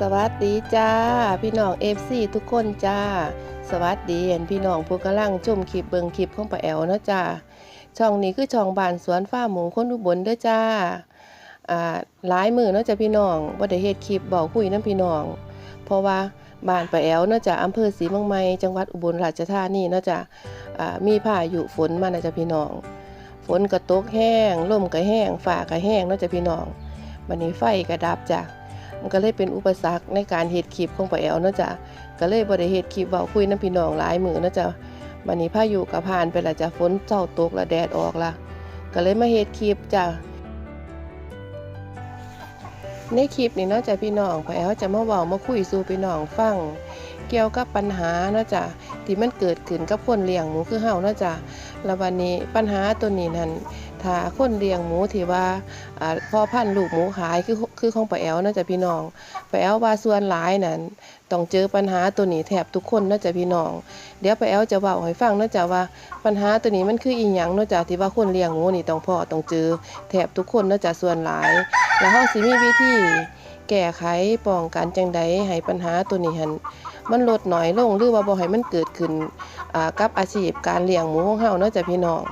สวัสดีจ้า พี่น้องเอฟซีทุกคนจ้า สวัสดีเห็นพี่น้องผู้กำลังชมคลิปเบิงคลิปของป้าแอวเนาะจ้าช่องนี้คือช่องบ้านสวนฟ้าหมูคนอุบลเด้อจ้าอ่าหลายมือเนาะจ้าพี่น้องบ่ได้เฮ็ดคลิปบอกคุยนํพี่น้อง เพราะว่าบ้านป้าแอวเนาะจ้าอำเภอศรีเมืองใหม่จังหวัดอุบลราชธานีเนาะจ้าอ่ามีพายุฝนมานะจ้าพี่น้อง ฝนก็ตกแห้งลมก็แห้งฟ้าก็แห้งเนาะจ้าพี่น้องวันนี้ไฟก็ดับจ้ะ มันก็เลยเป็นอุปสรรคในการเฮ็ดคลิปของป้าแอลเนาะจ้ะก็เลยบ่ได้เฮ็ดคลิปเว้าคุยนํพี่น้องหลายมือเนาะจ้ะบัดนี้พายุก็ผ่านไปละจ้ะฝนเช้าตกล้วแดดออกละก็เลยมาเฮ็ดคลิปจ้ะในคลิปนี้เนาะจ้ะพี่น้องป้าแอลจะมาเว้ามาคุยสู่พี่น้องฟังเกี่ยวกับปัญหาเนาะจ้ะที่มันเกิดขึ้นกับคนเลี้ยงหมูคือเฮาเนาะจ้ะแล้ววันนี้ปัญหาตัวนี้นั่น ถ้าคนเลี้ยงหมูที่ว่าพ่อพันธุ์ลูกหมูขายคือคือของป้าแอลเนาะจ้ะพี่น้องป้าแอลว่าส่วนหลายนั่นต้องเจอปัญหาตัวนี้แทบทุกคนเนาะจ้ะพี่น้อง เดี๋ยวป้าแอลจะเว้าให้ฟังเนาะจ้ะว่าปัญหาตัวนี้มันคืออีหยังเนาะจ้ะที่ว่าคนเลี้ยงหมูนี่ต้องพ่อต้องเจอแทบทุกคนเนาะจ้ะส่วนหลาย แล้วเฮาสิมีวิธีแก้ไขป้องกันจังใดให้ปัญหาตัวนี้หันมันลดหน้อยลงหรือว่าบ่ให้มันเกิดขึ้นกับอาชีพการเลี้ยงหมูของเฮาเนาะจ้ะพี่น้อง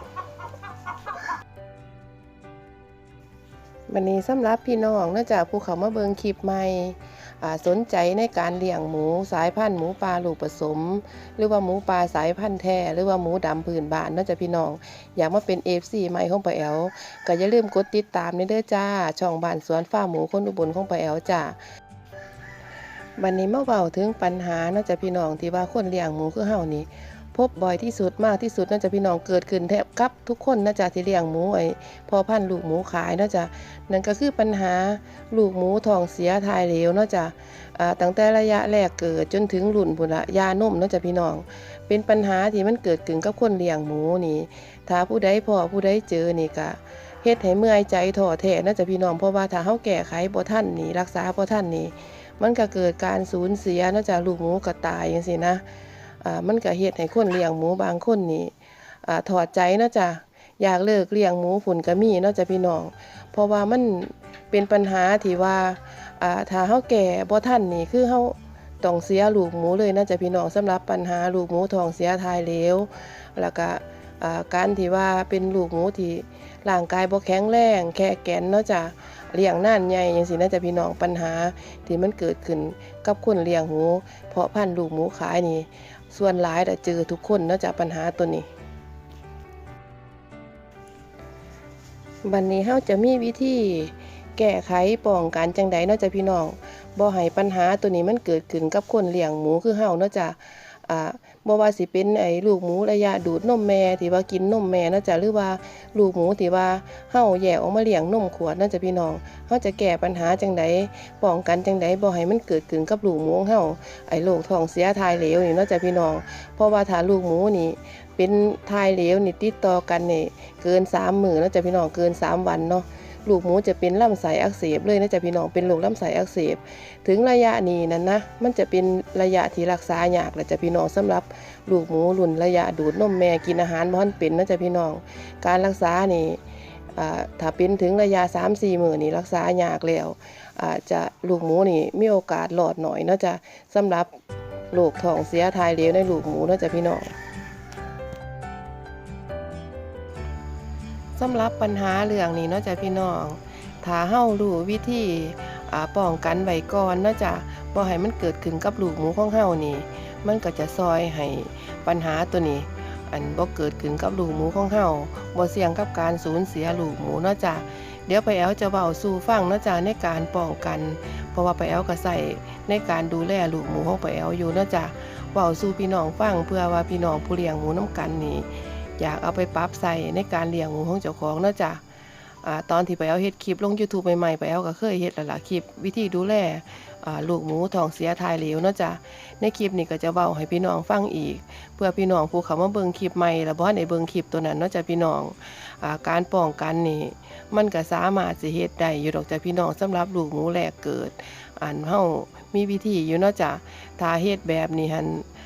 วันนี้สำหรับพี่น้องนองจากภูเขามาเบิงคลิปใหม่สนใจในการเลี้ยงหมูสายพันธุ์หมูปลาลูกผสม หรือว่าหมูปลาสายพันธุ์แท้หรือว่าหมูดำพื้นบ้านนองจากพี่น้อง อยากมาเป็นเอฟซีใหม่ของป้าแอลก็อย่าลืมกดติดตามในเด้อจ้า ช่องบ้านสวนฟ้าหมูคนอุบลของป้าแอลจ้าวันนี้มาเว้าถึงปัญหานองจากพี่น้องที่ว่าคนเลี้ยงหมูคือเฮานี่ พบบ่อยที่สุดมากที่สุดน่าจะพี่น้องเกิดขึ้นแทบกับทุกคนน่าจะที่เลี้ยงหมูไอ้พอพันธุ์ลูกหมูขายน่าจะนั่นก็คือปัญหาลูกหมูท้องเสียทายเหลวเนาจะตั้งแต่ระยะแรกเกิดจนถึงรุ่นพุ่นละยานมเนาจะพี่น้อง เป็นปัญหาที่มันเกิดขึ้นกับคนเลี้ยงหมูนี่ถ้าผู้ใดพอผู้ใดเจอนี่ก็เฮ็ดให้เมื่อยใจท้อแท้น่าจะพี่น้องเพราะว่าถ้าเฮาแก้ไขบ่ทันนี่รักษาบ่ทันนี่มันก็เกิดการสูญเสียเนาจะลูกหมูก็ตายจังซี่นะ อ่ามันก็เฮ็ดให้คนเลี้ยงหมูบางคนนี่อ่าถอดใจเนาะจ้ะอยากเลิกเลี้ยงหมูฝุ่นก็มีเนาะจ้ะพี่น้อง เพราะว่ามันเป็นปัญหาที่ว่าอ่าถ้าเฮาแก่บ่ทันนี่คือเฮาต้องเสียลูกหมูเลยนะจ้ะพี่น้องสำหรับปัญหาลูกหมูท้องเสียทายเหลวแล้วก็การที่ว่าเป็นลูกหมูที่ร่างกายบ่แข็งแรงแค่แก่นเนาะจ้ะเลี้ยงนานใหญ่จังซี่นะจ้ะพี่น้องปัญหาที่มันเกิดขึ้นกับคนเลี้ยงหมูเพาะพันธุ์ลูกหมูขายนี่ ส่วนหลายแต่เจอทุกคนเนาะจากปัญหาตัวนี้ บันนี้เฮาจะมีวิธีแก้ไขป้องกันจังใดเนาะจ้ะพี่น้องบ่ให้ปัญหาตัวนี้มันเกิดขึ้นกับคนเลี้ยงหมูคือเฮาเนาะจ้ะ อ่าบ่ว่าสิเป็นไอ้ลูกหมูระยะดูดนมแม่ที่ว่ากินนมแม่นาะจ้ะหรือว่าลูกหมูที่ว่าเฮาแยกออกมาเลี้ยงนมขวดนาะจ้ะพี่น้องเฮาจะแก้ปัญหาจังใดป้องกันจังใดบ่ให้มันเกิดขึ้นกับลูกหมูของเฮาไอ้โรคท้องเสียทายเหลวนี่นาะจ้ะพี่น้อง เพราะว่าถ้าลูกหมูนี่เป็นทายเหลวนี่ติดต่อกันนี่เกิน3มื้อเนาะจ้ะพี่น้องเกิน 3 วันเนาะ ลูกหมูจะเป็นลำไส้อักเสบเลยนะจ๊ะพี่น้องเป็นโรคลำไส้อักเสบ ถึงระยะนี้นั้นนะ มันจะเป็นระยะที่รักษายากแหละจ้ะพี่น้องสำหรับลูกหมูรุ่นระยะดูดนมแม่กินอาหารบ่ทันเป็นนะจ๊ะพี่น้อง การรักษานี่ถ้าเป็นถึงระยะ3-4มื้อนี่รักษายากแล้วอาจจะลูกหมูนี่มีโอกาสหลอดหน่อยเนาะจ้ะสำหรับโรคท้องเสียทายเหลวในลูกหมูเนาะจ้ะพี่น้อง สำหรับปัญหาเรื่องนี้เนาะจ้ะพี่น้อง ถ้าเฮารู้วิธีป้องกันไว้ก่อนเนาะจ้ะบ่ให้มันเกิดขึ้นกับลูกหมูของเฮานี่ มันก็จะซอยให้ปัญหาตัวนี้ อันบ่เกิดขึ้นกับลูกหมูของเฮาบ่เสี่ยงกับการสูญเสียลูกหมูเนาะจ้ะเดี๋ยวไปแอลจะเบาสู่ฟังเนาะจ้าในการป้องกัน เพราะว่าไปแอลก็ใส่ในการดูแลลูกหมูของไปแอลอยู่เนาะจ้าเบาสู่พี่น้องฟังเพื่อว่าพี่น้องผู้เลี้ยงหมูน้ำกันนี่ อยากเอาไปปรับใส่ในการเลี้ยงหมูของเจ้าของเนาะจ้าอ่าตอนที่ไปแอลเฮ็ดคลิปลง YouTube ใหม่ๆไปแอลก็เคยเฮ็ดหลายๆคลิปวิธีดูแลอ่าลูกหมูท้องเสียทายเหลวเนาะจ้าในคลิปนี้ก็จะเว้าให้พี่น้องฟังอีก เพื่อพี่น้องผู้เขามาเบิ่งคลิปใหม่แล้วบ่ทันได้เบิ่งคลิปตัวนั้นเนาะจ้าพี่น้องอ่าการป้องกันนี่มันก็สามารถสิเฮ็ดได้อยู่ดอกจ้ะพี่น้องสำหรับลูกหมูแรกเกิด อันเฮามีวิธีอยู่เนาะจ้ะถ้าเฮ็ดแบบนี้หันอ่า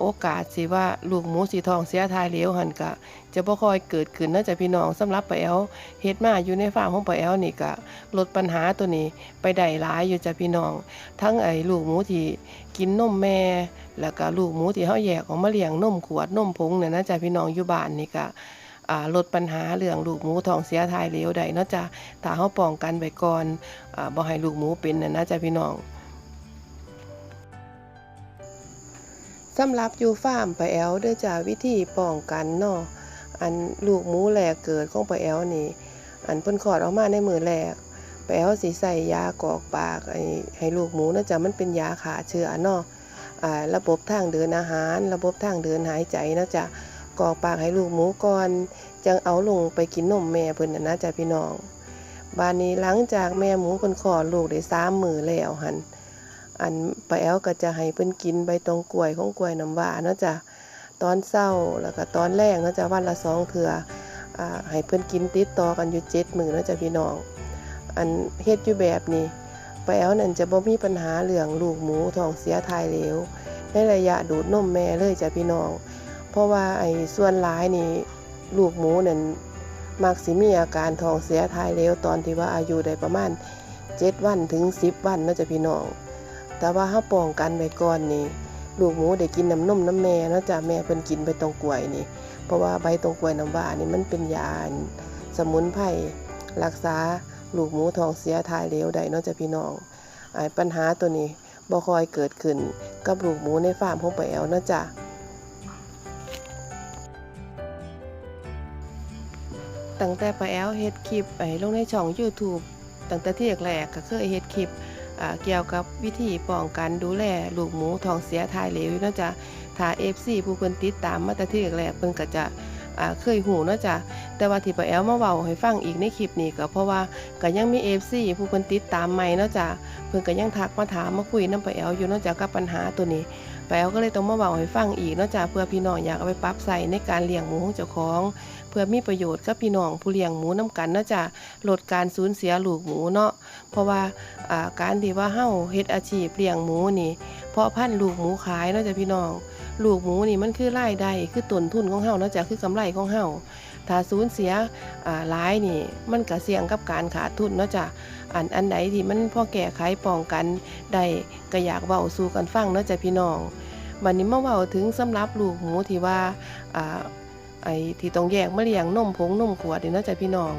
โอกาสสิว่าลูกหมูสีทองเสียทายเหลวหันก็จะบ่ค่อยเกิดขึ้นเนาจะพี่น้องสำหรับป้าแอลเฮ็ดมาอยู่ในฟาร์มของป้าแอลนี่ก็ลดปัญหาตัวนี้ไปได้หลายอยู่จ้ะพี่น้อง ทั้งไอ้ลูกหมูที่กินนมแม่ แล้วก็ลูกหมูที่เฮาแยกออกมาเลี้ยงนมขวดนมผงเนี่ยนะจ้ะพี่น้องอยู่บ้านนี่ก็อ่าลดปัญหาเรื่องลูกหมูท้องเสียทายเหลวได้เนาะจ้ะถ้าเฮาป้องกันไว้ก่อนอบ่ให้ลูกหมูเป็นน่ะนะจ้ะพี่น้อง สำหรับอยู่ฟาร์มปลาแอลเด้วยจ้าวิธีป้องกันเนาะอันลูกหมูแหลกเกิดของปลาแอลนี่ อันเพิ่นคลอดออกมาในมือแรกปลาแอลสิใส่ยากรอกปากไอ้ให้ลูกหมูเนาะจ้ะมันเป็นยาขาเชื้อเนาะอ่าระบบทางเดินอาหาร ระบบทางเดินหายใจเนาะจ้ะกรอกปากให้ลูกหมูก่อนจังเอาลงไปกินนมแม่เพิ่นนะนะจ้ะพี่น้องบานนี้หลังจากแม่หมูเพิ่นคลอดลูกได้สามมือแล้วหัน อันป้าแอลก็จะให้เพิ่นกินใบตองกล้วยของกล้วยน้ำว้าเนาะจ้ะตอนเช้าแล้วก็ตอนแรกเนาะจ้ะวันละสองเถื่ออให้เพิ่นกินติดต่อกันอยู่เจ็ดมือเนาะจ้ะพี่น้อง อันเฮ็ดอยู่แบบนี้ป้าแอลนั่นจะบ่มีปัญหาเรื่องลูกหมูท้องเสียทายเหลวในระยะดูดนมแม่เลยจ้ะพี่น้อง เพราะว่าไอ้ส่วนหลายนี่ลูกหมูนั่นมักสิมีอาการท้องเสียทายเหลวตอนที่ว่าอายุได้ประมาณ7วันถึง10วันเนาะจ้ะพี่น้อง แต่ว่าถ้าปองกันไว้ก่อนนี่ลูกหมูได้กินน้ำนมน้ำแม่นะจ้ะแม่เพิ่นกินใบตองกล้วยนี่ เพราะว่าใบตองกล้วยน้ำว้านี่มันเป็นยาสมุนไพรรักษาลูกหมูท้องเสียทายเหลวได้นาะจ้ะพี่น้องอปัญหาตัวนี้บ่คอยเกิดขึ้นกับลูกหมูในฟาร์มของปแอลนาะจ้ะตั้งแต่ปแอลเฮ็ดคลิปไปลงในช่อง YouTube ตั้งแต่ที่แรกก็เคยเฮ็ดคลิป เกี่ยวกับวิธีป้องกันดูแลลูกหมูท้องเสียทายเหลวเนาะจ้ะถ้า FC ผู้เพิ่นติดตามมาแต่ที่แรกเพิ่นก็จะเคยหูเนาะจ้ะแต่ว่าที่ป้าแอลมาเว้าให้ฟังอีกในคลิปนี้ก็เพราะว่าก็ยังมี FC ผู้เพิ่นติดตามใหม่เนาะจ้ะเพิ่นก็ยังทักมาถามมาคุยน้ำป้าแอลอยู่เนาะจ้ะกับปัญหาตัวนี้ แอลก็เลยต้องมาเว้าให้ฟังอีกเนาะจ้ะเพื่อพี่น้องอยากเอาไปปรับใส่ในการเลี้ยงหมูของเจ้าของ เพื่อมีประโยชน์กับพี่น้องผู้เลี้ยงหมูนํกันเนาะจ้ะลดการสูญเสียลูกหมูเนาะเพราะว่าการที่ว่าเฮาเฮ็ดอาชีพเลี้ยงหมูนี่เพาะพันธุ์ลูกหมูขายเนาะจ้ะพี่น้อง ลูกหมูนี่มันคือรายได้คือต้นทุนของเฮาเนาะจ้ะคือกำไรของเฮา ถ้าสูญเสียอ่าหลายนี่ มันก็เสี่ยงกับการขาดทุนเนาะจ้ะอันอันใดที่มันพอแก้ไขป้องกันได้ก็อยากเว้าสู่กันฟังเนาะจ้ะพี่น้องบัดนี้มาเว้าถึงสำหรับลูกหมูที่ว่าไอ้ที่ต้องแยกมาเลี้ยงนมผงนมขวดนี่เนาะจ้ะพี่น้อง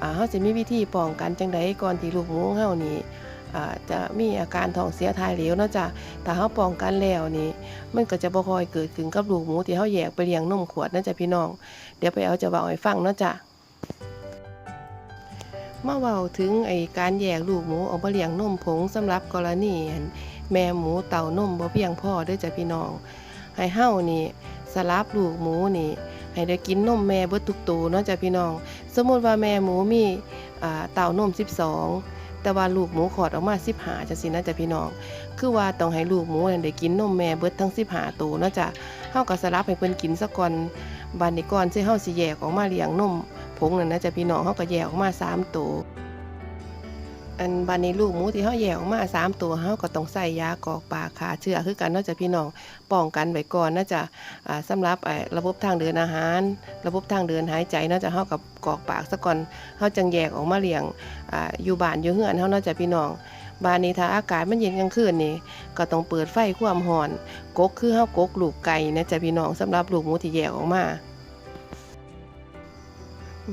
อ่าเฮาจะมีวิธีป้องกันจังไดก่อนที่ลูกหมูของเฮานี่ จะมีอาการท้องเสียทายเหลวเนาะจ้ะถ้าเฮาป้องกันแล้วนี่ มันก็จะบ่ค่อยเกิดขึ้นกับลูกหมูที่เฮาแยกไปเลี้ยงนมขวดนะจ้ะพี่น้อง เดี๋ยวไปเอาจะเว้าให้ฟังเนาะจ้ะมาเว้าถึงไอ้การแยกลูกหมูออกมาเลี้ยงนมผงสำหรับกรณีแม่หมูเต่านมบ่เพียงพอเด้อจ้ะพี่น้อง ให้เฮานี่สลับลูกหมูนี่ให้ได้กินนมแม่เบิดทุกตัวเนาะจ้ะพี่น้อง สมมุติว่าแม่หมูมีเต่านม 12 แต่ว่าลูกหมูขอดออกมาสิบหาจะสินะจ๊ะพี่น้อง คือว่าต้องให้ลูกหมูนั่นได้กินนมแม่เบิดทั้ง15ตัวเนาะจ้ะเฮาก็สลับให้เพิ่นกินซะก่อนบัดนี้ก่อนสิเฮาสิแยกออกมาเลี้ยงนมผงนั่นนะจ๊ะพี่น้องเฮาก็แยกออกมา3ตัว อันบัดนี้ลูกหมูที่เฮาแยกออกมาสามตัวเฮาก็ต้องใส่ยากอกปากฆ่าเชื้อคือกันเนาะจ้ะพี่น้องป้องกันไว้ก่อนนะจ้ะอ่าสำหรับไอ้ระบบทางเดินอาหาร ระบบทางเดินหายใจเนาะจ้ะเฮากับกอกปากซะก่อนเฮาจังแยกออกมาเลี้ยงอ่าอยู่บ้านอยู่เฮือนเฮาเนาะจ้ะพี่น้องบานนี้ถ้าอากาศมันเย็นกลางคืนนี่ก็ต้องเปิดไฟความร้อนกกคือเฮากกลูกไก่นะจ้ะพี่น้องสำหรับลูกหมูที่แยกออกมา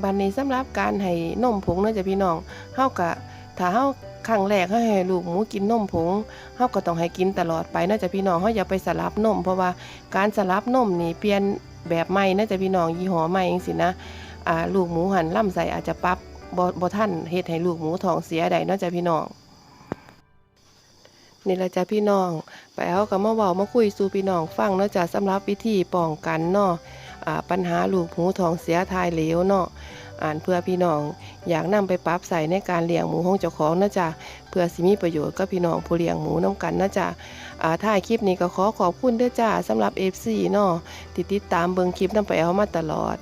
บัดนี้สำหรับการให้นมผงเนาะจ้ะพี่น้องเฮาก็ ถ้าเฮาครั้งแรกเฮาให้ลูกหมูกินนมผงเฮาก็ต้องให้กินตลอดไปนาะจ้ะพี่น้องเฮาอย่าไปสลับนม เพราะว่าการสลับนมนี่เปลี่ยนแบบใหม่นะจ้ะพี่น้องยี่ห้อใหม่จังซี่นะอ่าลูกหมูหันลำไส้อาจจะปรับบ่บ่ทันเฮ็ดให้ลูกหมูท้องเสียได้นาะจ้ะพี่น้องนี่ละจ้ะพี่น้อง ไปเอาก็มาเว้ามาคุยสู่พี่น้องฟังเนาะจ้ะสำหรับวิธีป้องกันเนาะอ่าปัญหาลูกหมูท้องเสียทายเหลวเนาะ อ่านเพื่อพี่น้อง อยากนำไปปรับใส่ในการเลี้ยงหมูของเจ้าของนะจ๊ะเพื่อสิมีประโยชน์กับพี่น้องผู้เลี้ยงหมูน้กันนะจ๊ะอ่าท้ายคลิปนี้ก็ขอขอบคุณเด้อจ้าสำหรับ FC เนาะที่ติดตามเบิ่งคลิปนำไปเอามาตลอด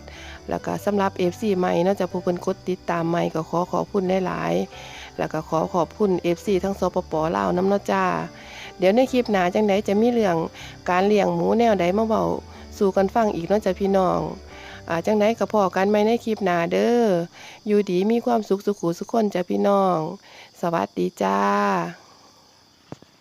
แล้วก็สำหรับ FC ใหม่นาะจ้ะผู้เพิ่นกดติดตามใหม่ก็ขอขอบคุณหลายๆแล้วก็ขอขอบคุณ FC ทั้งสปปลาวน้ำเนาะจ้าเดี๋ยวในคลิปหน้าจังไดจะมีเรื่องการเลี้ยงหมูแนวใดมาเว้าสู่กันฟังอีกนาะจ้ะพี่น้อง อ่าจังไดกับพอกันไหมในคลิปหน้าเด้ออยู่ดีมีความสุขสุขุสุขคนจ้ะพี่น้อง สวัสดีจ้า